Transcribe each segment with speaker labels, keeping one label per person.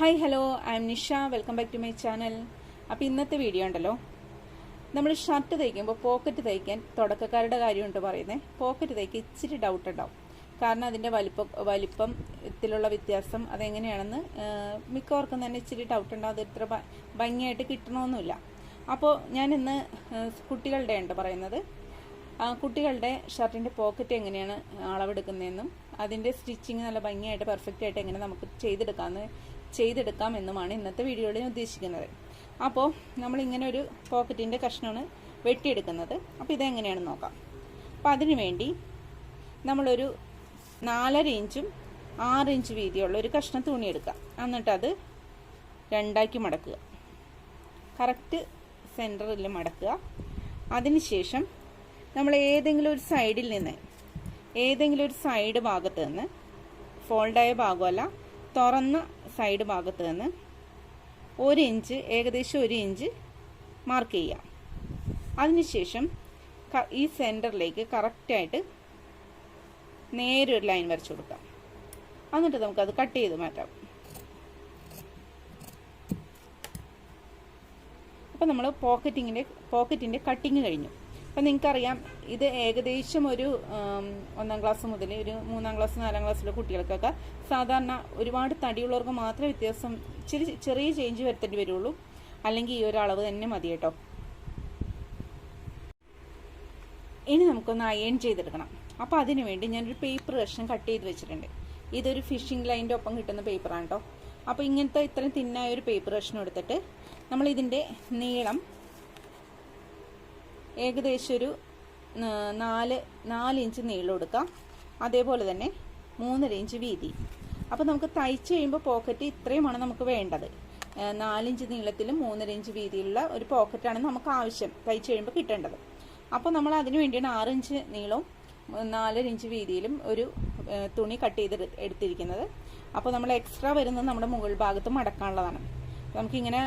Speaker 1: Hi hello I am Nisha welcome back to my channel അപ്പോൾ ഇന്നത്തെ video ഉണ്ടല്ലോ. നമ്മൾ ഷർട്ട് തയ്ക്കുമ്പോൾ പോക്കറ്റ് തയ്ക്കാൻ തുടക്കക്കാരുടെ കാര്യമുണ്ട് പറയുന്നത് പോക്കറ്റ് തയ്ക്കാൻ ഇച്ചിരി ഡൗട്ട് ഉണ്ടാവും. കാരണം അതിന്റെ വലിപ്പം വലിപ്പം ത്തിലുള്ള വ്യത്യാസം അതെങ്ങനെയാണെന്ന് മിക്കവർക്കും തന്നെ ഇച്ചിരി ഡൗട്ട് ഉണ്ടാവും. അത് ഇത്ര ഭംഗിയായിട്ട് കിട്ടണമെന്നില്ല അപ്പോൾ ഞാൻ ഇന്ന് കുട്ടികളുടെ ഉണ്ട് പറയുന്നത്. കുട്ടികളുടെ ഷർട്ടിന്റെ പോക്കറ്റ് എങ്ങനെയാണ് അളവെടുക്കുന്നതെന്നും അതിന്റെ സ്റ്റിച്ചിങ് നല്ല ഭംഗിയായിട്ട് പെർഫെക്റ്റ് ആയിട്ട് എങ്ങനെ നമുക്ക് ചെയ്തെടുക്കാമെന്ന് ചെയ്തെടുക്കാം എന്നുമാണ് ഇന്നത്തെ വീഡിയോയിൽ ഞാൻ ഉദ്ദേശിക്കുന്നത്. അപ്പോൾ നമ്മൾ ഇങ്ങനെ ഒരു പോക്കറ്റിന്റെ കഷ്ണമാണ് വെട്ടിയെടുക്കുന്നത്. അപ്പോൾ ഇതെങ്ങനെയാണെന്ന് നോക്കാം. അപ്പോൾ അതിനു വേണ്ടി നമ്മളൊരു നാലര ഇഞ്ചും ആറ് ഇഞ്ച് വീതിയുള്ള ഒരു കഷ്ണം തുണി എടുക്കുക. എന്നിട്ട് അത് രണ്ടാക്കി മടക്കുക. കറക്റ്റ് സെന്ററിൽ മടക്കുക. അതിനുശേഷം നമ്മൾ ഏതെങ്കിലും ഒരു സൈഡിൽ നിന്ന് ഏതെങ്കിലും ഒരു സൈഡ് ഭാഗത്ത് നിന്ന് ഫോൾഡായ ഭാഗമല്ല തുറന്ന സൈഡ് ഭാഗത്ത് നിന്ന് ഒരു ഇഞ്ച് ഏകദേശം ഒരു ഇഞ്ച് മാർക്ക് ചെയ്യാം അതിനുശേഷം ഈ സെന്ററിലേക്ക് കറക്റ്റായിട്ട് നേരെ ഒരു ലൈൻ വരച്ചു കൊടുക്കാം എന്നിട്ട് നമുക്കത് കട്ട് ചെയ്ത് മാറ്റാം. അപ്പോൾ നമ്മൾ പോക്കറ്റിങ്ങിന്റെ പോക്കറ്റിന്റെ കട്ടിങ് കഴിഞ്ഞു. അപ്പം നിങ്ങൾക്കറിയാം ഇത് ഏകദേശം ഒരു ഒന്നാം ക്ലാസ് മുതൽ ഒരു മൂന്നാം ക്ലാസ് നാലാം ക്ലാസ്സിലെ കുട്ടികൾക്കൊക്കെ സാധാരണ ഒരുപാട് തടിയുള്ളവർക്ക് മാത്രമേ വ്യത്യാസം ചെറിയ ചെറിയ ചേഞ്ച് വരുത്തേണ്ടി വരുള്ളൂ. അല്ലെങ്കിൽ ഈ ഒരളവ് തന്നെ മതി കേട്ടോ. ഇനി നമുക്കൊന്ന് അയൺ ചെയ്തെടുക്കണം. അപ്പോൾ അതിനുവേണ്ടി ഞാനൊരു പേപ്പർ കഷ്ണം കട്ട് ചെയ്ത് വെച്ചിട്ടുണ്ട്. ഇതൊരു ഫിഷിംഗ് ലൈന്റെ ഒപ്പം കിട്ടുന്ന പേപ്പറാണ് കേട്ടോ. അപ്പോൾ ഇങ്ങനത്തെ ഇത്രയും തിന്നായ ഒരു പേപ്പർ കഷ്ണം എടുത്തിട്ട് നമ്മളിതിന്റെ നീളം ഏകദേശം ഒരു നാല് നാല് ഇഞ്ച് നീളം എടുക്കാം. അതേപോലെ തന്നെ മൂന്നര ഇഞ്ച് വീതി. അപ്പോൾ നമുക്ക് തയ്ച്ച് കഴിയുമ്പോൾ പോക്കറ്റ് ഇത്രയുമാണ് നമുക്ക് വേണ്ടത്. നാലിഞ്ച് നീളത്തിലും മൂന്നര ഇഞ്ച് വീതിയിലുള്ള ഒരു പോക്കറ്റാണ് നമുക്ക് ആവശ്യം തയ്ച്ച് കഴിയുമ്പോൾ കിട്ടേണ്ടത്. അപ്പോൾ നമ്മൾ അതിന് വേണ്ടിയാണ് ആറിഞ്ച് നീളവും നാലര ഇഞ്ച് വീതിയിലും ഒരു തുണി കട്ട് ചെയ്ത് എടുത്തിരിക്കുന്നത്. അപ്പോൾ നമ്മൾ എക്സ്ട്രാ വരുന്നത് നമ്മുടെ മുകൾ ഭാഗത്ത് മടക്കാനുള്ളതാണ്. നമുക്കിങ്ങനെ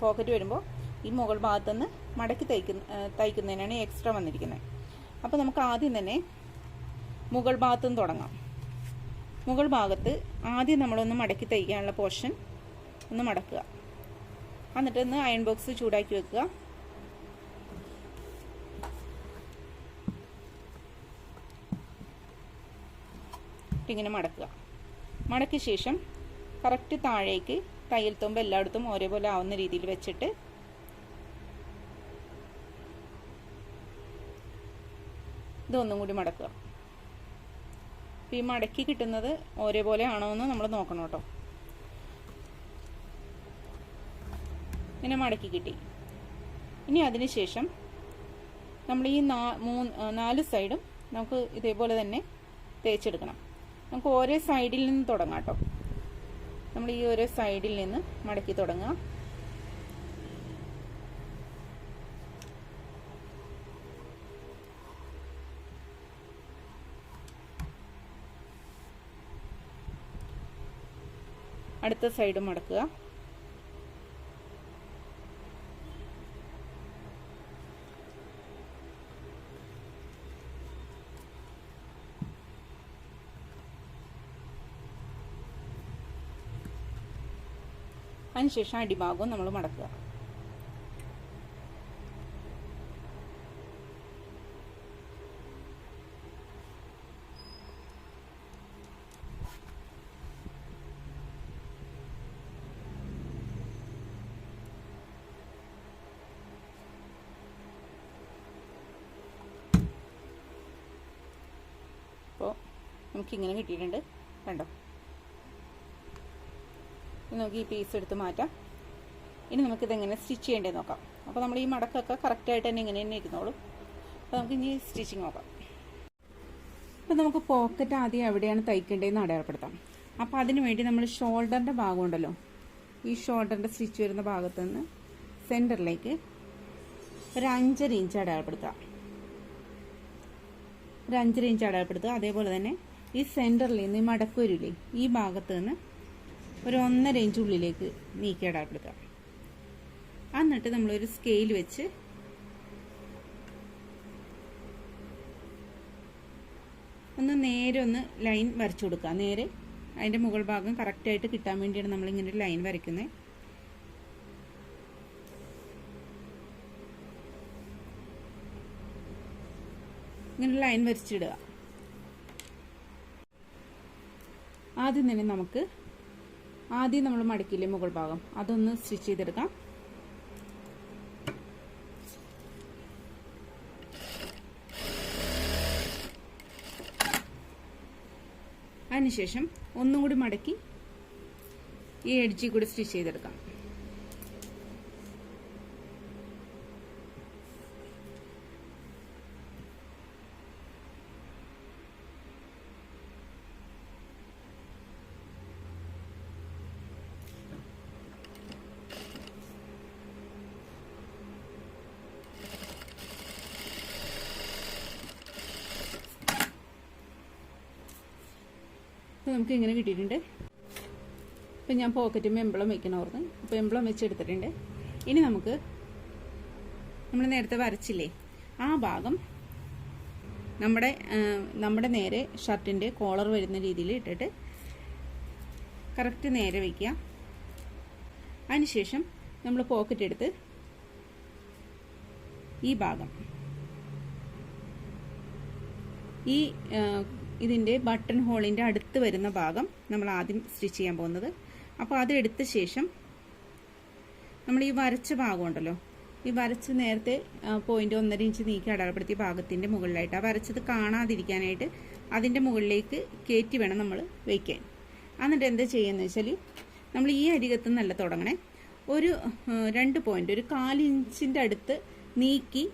Speaker 1: പോക്കറ്റ് വരുമ്പോൾ ഈ മുകൾ ഭാഗത്തുനിന്ന് മടക്കി തയ്ക്കുന്ന തയ്ക്കുന്നതിനാണ് എക്സ്ട്രാ വന്നിരിക്കുന്നത്. അപ്പോൾ നമുക്ക് ആദ്യം തന്നെ മുകൾ ഭാഗത്തുനിന്ന് തുടങ്ങാം. മുകൾ ഭാഗത്ത് ആദ്യം നമ്മളൊന്ന് മടക്കി തയ്ക്കാനുള്ള പോർഷൻ ഒന്ന് മടക്കുക. എന്നിട്ട് ഒന്ന് അയൺ ബോക്സ് ചൂടാക്കി വെക്കുക. ഇങ്ങനെ മടക്കുക. മടക്കിയ ശേഷം കറക്റ്റ് താഴേക്ക് തയ്യൽ തുമ്പ് എല്ലായിടത്തും ഒരേപോലെ ആവുന്ന രീതിയിൽ വെച്ചിട്ട് ഇതൊന്നും കൂടി മടക്കുക. അപ്പോൾ ഈ മടക്കി കിട്ടുന്നത് ഒരേപോലെ ആണോ എന്ന് നമ്മൾ നോക്കണം കേട്ടോ. ഇങ്ങനെ മടക്കി കിട്ടി. ഇനി അതിന് ശേഷം നമ്മൾ ഈ നാ മൂന്ന് നാല് സൈഡും നമുക്ക് ഇതേപോലെ തന്നെ തേച്ചെടുക്കണം. നമുക്ക് ഓരോ സൈഡിൽ നിന്ന് തുടങ്ങാം കേട്ടോ. നമ്മൾ ഈ ഓരോ സൈഡിൽ നിന്ന് മടക്കി തുടങ്ങുക അടുത്ത സൈഡ് മടക്കുക. അതിനുശേഷം അടിഭാഗവും നമ്മൾ മടക്കുക അപ്പോൾ നമുക്കിങ്ങനെ കിട്ടിയിട്ടുണ്ട്. കണ്ടോ? നമുക്ക് ഈ പീസ് എടുത്ത് മാറ്റാം. ഇനി നമുക്കിതെങ്ങനെ സ്റ്റിച്ച് ചെയ്യേണ്ടത് നോക്കാം. അപ്പോൾ നമ്മൾ ഈ മടക്കൊക്കെ കറക്റ്റായിട്ട് തന്നെ ഇങ്ങനെ തന്നെ ഇരുന്നോളും. അപ്പോൾ നമുക്ക് ഇനി സ്റ്റിച്ചിങ് നോക്കാം. അപ്പോൾ നമുക്ക് പോക്കറ്റ് ആദ്യം എവിടെയാണ് തയ്ക്കേണ്ടതെന്ന് അടയാളപ്പെടുത്താം. അപ്പോൾ അതിന് വേണ്ടി നമ്മൾ ഷോൾഡറിന്റെ ഭാഗമുണ്ടല്ലോ ഈ ഷോൾഡറിന്റെ സ്റ്റിച്ച് വരുന്ന ഭാഗത്ത് നിന്ന് സെന്ററിലേക്ക് ഒരു അഞ്ചര ഇഞ്ച് അടയാളപ്പെടുത്തുക. ഒരു അഞ്ചര ഇഞ്ച് അടയാളപ്പെടുത്തുക. അതേപോലെ തന്നെ ഈ സെന്ററിൽ നിന്ന് മടക്കുവരില്ലേ ഈ ഭാഗത്ത് നിന്ന് ഒരു ഒന്നര ഇഞ്ച് ഉള്ളിലേക്ക് നീക്കിയിടാൻ അടയാളപ്പെടുത്തുക എന്നിട്ട് നമ്മളൊരു സ്കെയിൽ വെച്ച് ഒന്ന് നേരെ ഒന്ന് ലൈൻ വരച്ചു കൊടുക്കുക. നേരെ അതിന്റെ മുകൾ ഭാഗം കറക്റ്റായിട്ട് കിട്ടാൻ വേണ്ടിയാണ് നമ്മൾ ഇങ്ങനെ ഒരു ലൈൻ വരയ്ക്കുന്നത് ഇങ്ങനെ ലൈൻ വരച്ചിടുക. ആദ്യം തന്നെ നമുക്ക് ആദ്യം നമ്മൾ മടക്കില്ലേ മുകൾ ഭാഗം? അതൊന്ന് സ്റ്റിച്ച് ചെയ്തെടുക്കാം. അതിനുശേഷം ഒന്നും കൂടി മടക്കി ഈ എഡ്ജി കൂടി സ്റ്റിച്ച് ചെയ്തെടുക്കാം. നമുക്ക് ഇങ്ങനെ കിട്ടിയിട്ടുണ്ട്. ഇപ്പം ഞാൻ പോക്കറ്റും എംബ്ലം വെക്കണമായിരുന്നു അപ്പോൾ എംബ്ലം വെച്ചെടുത്തിട്ടുണ്ട് ഇനി നമുക്ക് നമ്മൾ നേരത്തെ വരച്ചില്ലേ? ആ ഭാഗം നമ്മുടെ നമ്മുടെ നേരെ ഷർട്ടിന്റെ കോളർ വരുന്ന രീതിയിൽ ഇട്ടിട്ട് കറക്റ്റ് നേരെ വയ്ക്കുക അതിനുശേഷം നമ്മൾ പോക്കറ്റ് എടുത്ത് ഈ ഭാഗം ഈ ഇതിന്റെ ബട്ടൺ ഹോളിന്റെ അടുത്ത് വരുന്ന ഭാഗം നമ്മൾ ആദ്യം സ്റ്റിച്ച് ചെയ്യാൻ പോകുന്നത്. അപ്പോൾ അത് എടുത്ത ശേഷം നമ്മൾ ഈ വരച്ച ഭാഗം ഉണ്ടല്ലോ ഈ വരച്ച് നേരത്തെ പോയിന്റ് ഒന്നര ഇഞ്ച് നീക്കി അടയാളപ്പെടുത്തിയ ഭാഗത്തിന്റെ മുകളിലായിട്ട് ആ വരച്ചത് കാണാതിരിക്കാനായിട്ട് അതിന്റെ മുകളിലേക്ക് കയറ്റി വേണം നമ്മൾ വയ്ക്കാൻ എന്നിട്ട് എന്താ ചെയ്യുന്നത് വെച്ചാൽ നമ്മൾ ഈ അരികത്ത് നിന്നല്ല തുടങ്ങണേ. ഒരു രണ്ട് പോയിന്റ് ഒരു കാലിഞ്ചിന്റെ അടുത്ത് നീക്കി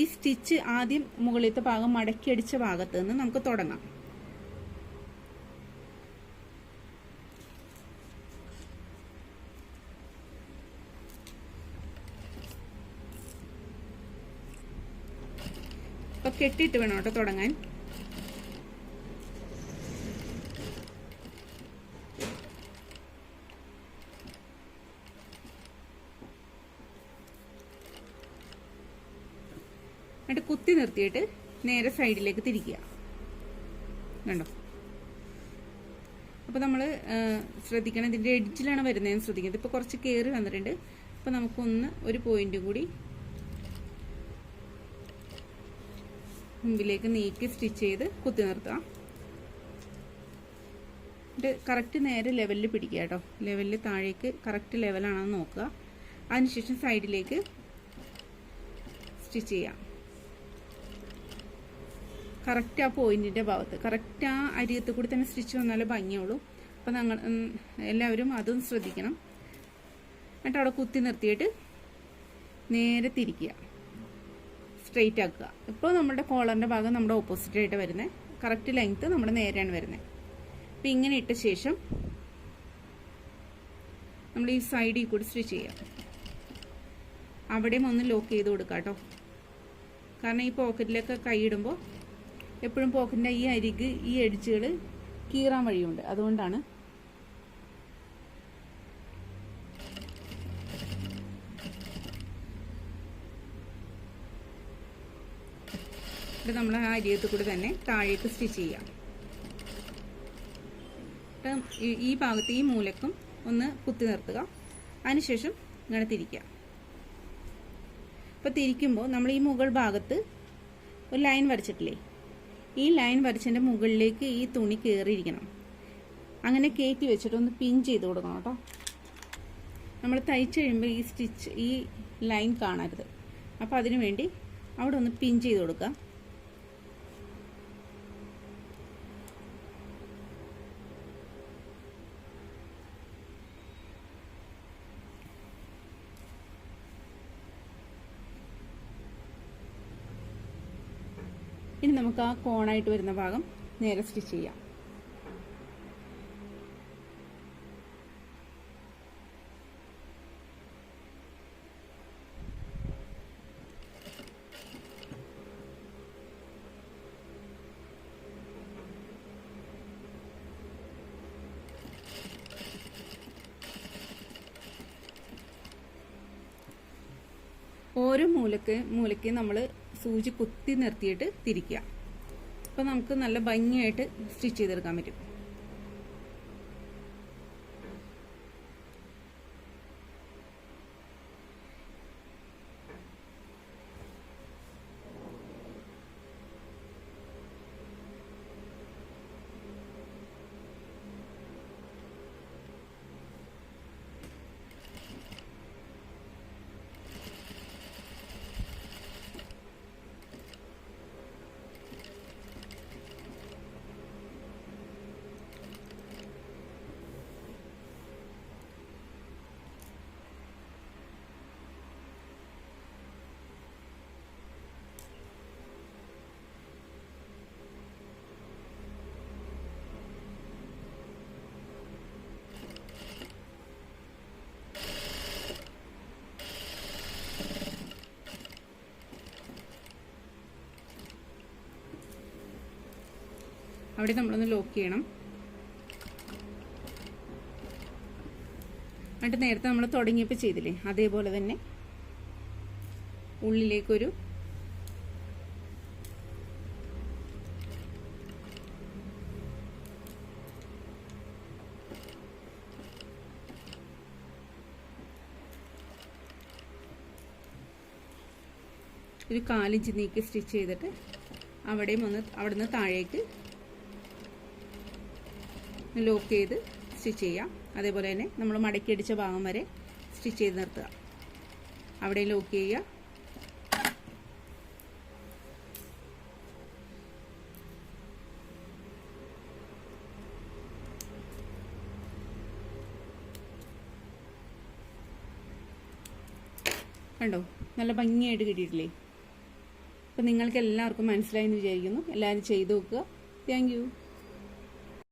Speaker 1: ഈ സ്റ്റിച്ച് ആദ്യം മുകളിലത്തെ ഭാഗം മടക്കി അടിച്ച ഭാഗത്ത് നിന്ന് നമുക്ക് തുടങ്ങാം. അപ്പൊ കെട്ടിയിട്ട് വേണം കേട്ടോ തുടങ്ങാൻ. എന്നിട്ട് കുത്തി നിർത്തിയിട്ട് നേരെ സൈഡിലേക്ക് തിരിക്കുക. കണ്ടോ? അപ്പോൾ നമ്മൾ ശ്രദ്ധിക്കണം. ഇതിന്റെ എഡിറ്റിലാണ് വരുന്നതെന്ന് ശ്രദ്ധിക്കുന്നത് ഇപ്പോൾ കുറച്ച് കയറി വന്നിട്ടുണ്ട്. അപ്പോൾ നമുക്കൊന്ന് ഒരു പോയിന്റ് കൂടി മുമ്പിലേക്ക് നീക്കി സ്റ്റിച്ച് ചെയ്ത് കുത്തി നിർത്തുക ഇത് കറക്റ്റ് നേരെ ലെവലിൽ പിടിക്കുക കേട്ടോ. ലെവലിൽ താഴേക്ക് കറക്റ്റ് ലെവലാണെന്ന് നോക്കുക. അതിനുശേഷം സൈഡിലേക്ക് സ്റ്റിച്ച് ചെയ്യാം. കറക്റ്റ് ആ പോയിന്റിന്റെ ഭാഗത്ത് കറക്റ്റ് ആ അരിയത്ത് കൂടി തന്നെ സ്റ്റിച്ച് വന്നാലേ ഭംഗിയുള്ളൂ. അപ്പം ഞങ്ങൾ എല്ലാവരും അതും ശ്രദ്ധിക്കണം. എന്നിട്ട് അവിടെ കുത്തി നിർത്തിയിട്ട് നേരെ തിരിക്കുക. സ്ട്രെയിറ്റ് ആക്കുക. ഇപ്പോൾ നമ്മുടെ കോളറിന്റെ ഭാഗം നമ്മുടെ ഓപ്പോസിറ്റ് ആയിട്ട് വരുന്നത് കറക്റ്റ് ലെങ്ത്ത് നമ്മുടെ നേരെയാണ് വരുന്നത് അപ്പം ഇങ്ങനെ ഇട്ട ശേഷം നമ്മൾ ഈ സൈഡിൽ കൂടി സ്റ്റിച്ച് ചെയ്യാം. അവിടെയും ഒന്ന് ലോക്ക് ചെയ്ത് കൊടുക്കാം കേട്ടോ. കാരണം ഈ പോക്കറ്റിലൊക്കെ കൈയിടുമ്പോൾ എപ്പോഴും പോക്കറ്റിന്റെ ഈ അരിക് ഈ എഡ്ജുകൾ കീറാൻ വഴിയുണ്ട്. അതുകൊണ്ടാണ് ഇത് നമ്മൾ ആ അരിയത്ത് കൂടി തന്നെ താഴേക്ക് സ്റ്റിച്ച് ചെയ്യാം. ഈ ഭാഗത്ത് ഈ മൂലക്കും ഒന്ന് കുത്തി നിർത്തുക. അതിനുശേഷം ഇങ്ങനെ തിരിക്കുക. അപ്പോൾ തിരിക്കുമ്പോൾ നമ്മൾ ഈ മുകൾ ഭാഗത്ത് ഒരു ലൈൻ വരച്ചിട്ടില്ലേ? ഈ ലൈൻ വരച്ചതിന്റെ മുകളിലേക്ക് ഈ തുണി കയറിയിരിക്കണം. അങ്ങനെ കയറ്റി വെച്ചിട്ട് ഒന്ന് പിൻ ചെയ്ത് കൊടുക്കണം കേട്ടോ. നമ്മൾ തയ്ച്ച് കഴിയുമ്പോൾ ഈ സ്റ്റിച്ച് ഈ ലൈൻ കാണരുത്. അപ്പോൾ അതിനു വേണ്ടി അവിടെ ഒന്ന് പിൻ ചെയ്ത് കൊടുക്കുക. ഇനി നമുക്ക് ആ കോണായിട്ട് വരുന്ന ഭാഗം നേരെ സ്റ്റിച്ച് ചെയ്യാം. ഓരോ മൂലക്ക് മൂലയ്ക്ക് നമ്മൾ സൂചി കുത്തി നിർത്തിയിട്ട് തിരിക്കുക. അപ്പോൾ നമുക്ക് നല്ല ഭംഗിയായിട്ട് സ്റ്റിച്ച് ചെയ്തെടുക്കാൻ പറ്റും. അവിടെ നമ്മളൊന്ന് ലോക്ക് ചെയ്യണം. എന്നിട്ട് നേരത്തെ നമ്മൾ തുടങ്ങിയപ്പോൾ ചെയ്തില്ലേ? അതേപോലെ തന്നെ ഉള്ളിലേക്കൊരു ഒരു കാലിഞ്ച് നീക്കി സ്റ്റിച്ച് ചെയ്തിട്ട് അവിടെയും ഒന്ന് അവിടുന്ന് താഴേക്ക് ലോക്ക് ചെയ്ത് സ്റ്റിച്ച് ചെയ്യാം. അതേപോലെ തന്നെ നമ്മൾ മടക്കി അടിച്ച ഭാഗം വരെ സ്റ്റിച്ച് ചെയ്ത് നിർത്തുക. അവിടെ ലോക്ക് ചെയ്യുക. കണ്ടോ? നല്ല ഭംഗിയായിട്ട് കിട്ടിയിട്ടില്ലേ? അപ്പം നിങ്ങൾക്ക് എല്ലാവർക്കും മനസ്സിലായെന്ന് വിചാരിക്കുന്നു. എല്ലാവരും ചെയ്തു നോക്കുക. താങ്ക്